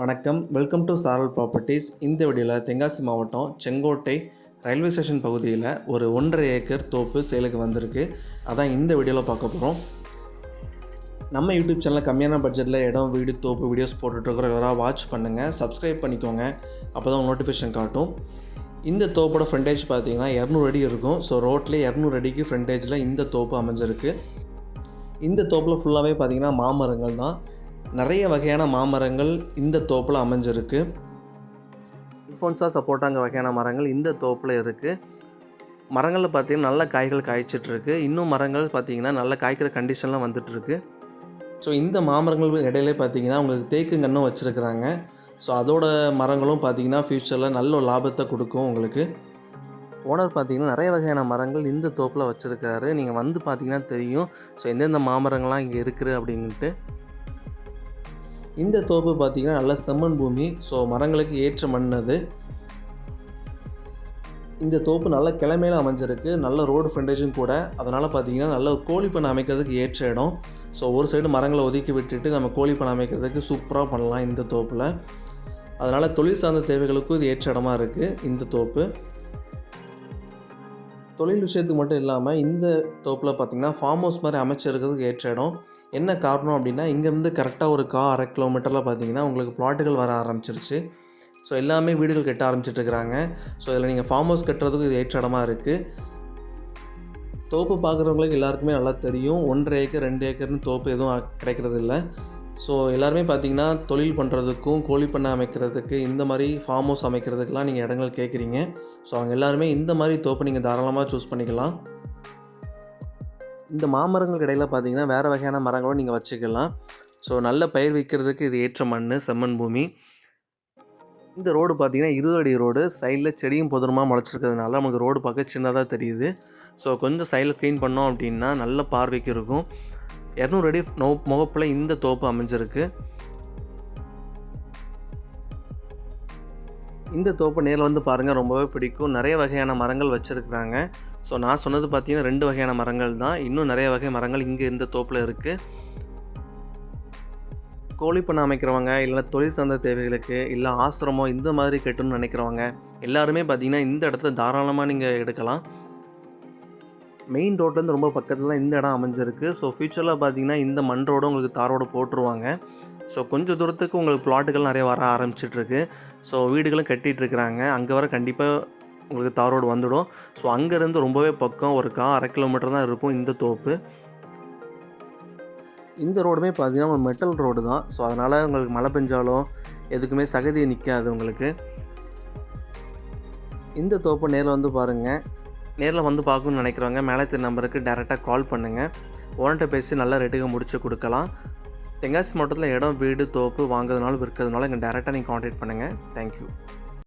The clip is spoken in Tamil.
வணக்கம். வெல்கம் டு சாரல் ப்ராப்பர்ட்டிஸ் இந்த வீடியோவில் தென்காசி மாவட்டம் செங்கோட்டை ரயில்வே ஸ்டேஷன் பகுதியில் ஒரு ஒன்றரை ஏக்கர் தோப்பு சேலுக்கு வந்திருக்கு. அதான் இந்த வீடியோவில் பார்க்க போகிறோம் நம்ம யூடியூப் சேனலில் கம்மியான பட்ஜெட்டில் இடம் வீடு தோப்பு வீடியோஸ் போட்டுட்ருக்குறோம் எல்லாரும் வாட்ச் பண்ணுங்கள் சப்ஸ்கிரைப் பண்ணிக்கோங்க. அப்போ தான் நோட்டிஃபிகேஷன் காட்டும். இந்த தோப்போட ஃப்ரண்டேஜ் பார்த்தீங்கன்னா இரநூறு அடி இருக்கும். ஸோ ரோட்லேயே இரநூறு அடிக்கு ஃப்ரண்டேஜில் இந்த தோப்பு அமைஞ்சிருக்கு. இந்த தோப்பில் ஃபுல்லாகவே பார்த்தீங்கன்னா மாமரங்கள் தான். நிறைய வகையான மாமரங்கள் இந்த தோப்பில் அமைஞ்சிருக்கு. இல்ஃபோன்ஸா சப்போட்டாங்க வகையான மரங்கள் இந்த தோப்பில் இருக்குது மரங்களில் பார்த்திங்கன்னா நல்ல காய்கள் காய்ச்சிட்ருக்கு. இன்னும் மரங்கள் பார்த்தீங்கன்னா நல்ல காய்க்கிற கண்டிஷன்லாம் வந்துட்டுருக்கு ஸோ இந்த மாமரங்கள் இடையிலே பார்த்தீங்கன்னா உங்களுக்கு தேக்குங்கன்னும் வச்சுருக்குறாங்க. ஸோ அதோட மரங்களும் பார்த்தீங்கன்னா ஃப்யூச்சரில் நல்ல ஒரு லாபத்தை கொடுக்கும் உங்களுக்கு. ஓனர் பார்த்தீங்கன்னா நிறைய வகையான மரங்கள் இந்த தோப்பில் வச்சுருக்காரு. நீங்கள் வந்து பார்த்தீங்கன்னா தெரியும். ஸோ எந்தெந்த மாமரங்கள்லாம் இங்கே இருக்குது அப்படின்ட்டு இந்த தோப்பு பார்த்தீங்கன்னா நல்ல செம்மண் பூமி. ஸோ மரங்களுக்கு ஏற்ற மண் அது. இந்த தோப்பு நல்ல கிழமையில அமைஞ்சிருக்கு. நல்ல ரோடு ஃப்ரண்டேஜும் கூட. அதனால் பார்த்தீங்கன்னா நல்ல கோழி பண்ணை அமைக்கிறதுக்கு ஏற்ற இடம். ஸோ ஒரு சைடு மரங்களை ஒதுக்கி விட்டுட்டு நம்ம கோழி பண்ணை அமைக்கிறதுக்கு சூப்பராக பண்ணலாம் இந்த தோப்பில். அதனால் தொழில் சார்ந்த தேவைகளுக்கும் இது ஏற்ற இடமா இருக்குது இந்த தோப்பு. தொழில் விஷயத்துக்கு மட்டும் இல்லாமல் இந்த தோப்பில் பார்த்திங்கன்னா ஃபார்ம் ஹவுஸ் மாதிரி அமைச்சிருக்கிறதுக்கு ஏற்ற இடம். என்ன காரணம் அப்படின்னா இங்கேருந்து கரெக்டாக ஒரு கா அரை கிலோமீட்டரில் பார்த்தீங்கன்னா உங்களுக்கு பிளாட்டுகள் வர ஆரம்பிச்சிருச்சு. ஸோ எல்லாமே வீடுகள் கட்ட ஆரம்பிச்சிட்டு இருக்கிறாங்க ஸோ இதில் நீங்கள் ஃபார்ம் ஹவுஸ் கட்டுறதுக்கு இது ஏற்ற இடமா இருக்குது தோப்பு பார்க்குறவங்களுக்கு எல்லாருக்குமே நல்லா தெரியும். ஒன்றரை ஏக்கர் ரெண்டு ஏக்கர்னு தோப்பு எதுவும் கிடைக்கிறது இல்லை ஸோ எல்லாருமே பார்த்தீங்கன்னா தொழில் பண்ணுறதுக்கும் கோழி பண்ணை அமைக்கிறதுக்கு இந்த மாதிரி ஃபார்ம் ஹவுஸ் அமைக்கிறதுக்கெலாம் நீங்கள் இடங்கள் கேட்குறீங்க ஸோ அவங்க எல்லாருமே இந்த மாதிரி தோப்பு நீங்கள் தாராளமாக சூஸ் பண்ணிக்கலாம். இந்த மாமரங்களுக்கு இடையில் பார்த்தீங்கன்னா வேறு வகையான மரங்களும் நீங்கள் வச்சுக்கலாம். ஸோ நல்ல பயிர் வைக்கிறதுக்கு இது ஏற்ற மண் செம்மண் பூமி. இந்த ரோடு பார்த்தீங்கன்னா இருபது அடி ரோடு. சைடில் செடியும் பொதுரமாக முளைச்சிருக்கிறதுனால நமக்கு ரோடு பார்க்க சின்னதாக தெரியுது. ஸோ கொஞ்சம் சைடில் க்ளீன் பண்ணோம் அப்படின்னா நல்ல பார்வைக்கு இருக்கும். இரநூறு அடி நோ முகப்பில் இந்த தோப்பு அமைஞ்சிருக்கு. இந்த தோப்பு நேரில் வந்து பாருங்கள் ரொம்பவே பிடிக்கும். நிறைய வகையான மரங்கள் வச்சுருக்குறாங்க. ஸோ நான் சொன்னது பார்த்தீங்கன்னா ரெண்டு வகையான மரங்கள் தான். இன்னும் நிறைய வகை மரங்கள் இங்கே இந்த தோப்பில் இருக்குது கோழி அமைக்கிறவங்க இல்லை தொழில் சார்ந்த தேவைகளுக்கு இல்லை ஆசிரமம் இந்த மாதிரி கட்டணும்னு நினைக்கிறவங்க எல்லாருமே பார்த்தீங்கன்னா இந்த இடத்த தாராளமாக நீங்கள் எடுக்கலாம். மெயின் ரோட்லேருந்து ரொம்ப பக்கத்தில் தான் இந்த இடம் அமைஞ்சிருக்கு. ஸோ ஃப்யூச்சரில் பார்த்தீங்கன்னா இந்த மண் ரோடு உங்களுக்கு தாரோடு போட்டுருவாங்க. ஸோ கொஞ்சம் தூரத்துக்கு உங்களுக்கு பிளாட்டுகள் நிறைய வர ஆரம்பிச்சிட்ருக்கு ஸோ வீடுகளும் கட்டிகிட்டு இருக்கிறாங்க அங்கே வர கண்டிப்பாக உங்களுக்கு தார் ரோடு வந்துடும். ஸோ அங்கேருந்து ரொம்பவே பக்கம் ஒரு கா அரை கிலோமீட்டர் தான் இருக்கும் இந்த தோப்பு. இந்த ரோடுமே பார்த்தீங்கன்னா மெட்டல் ரோடு தான். ஸோ அதனால் உங்களுக்கு மழை பெஞ்சாலும் எதுக்குமே சகதி நிற்காது உங்களுக்கு. இந்த தோப்பு நேரில் வந்து பாருங்கள் நேரில் வந்து பார்க்கணும்னு நினைக்கிறவங்க மேலே தெரிய நம்பருக்கு டேரெக்டாக கால் பண்ணுங்கள் ஓனர்கிட்ட பேசி நல்ல ரேட்டுக்கு முடிச்சு கொடுக்கலாம். தென்காசி மாவட்டத்தில் இடம் வீடு தோப்பு வாங்குறதுனாலும் விற்கிறதுனால இங்கே டேரெக்டாக நீங்கள் காண்டாக்ட் பண்ணுங்கள் தேங்க்யூ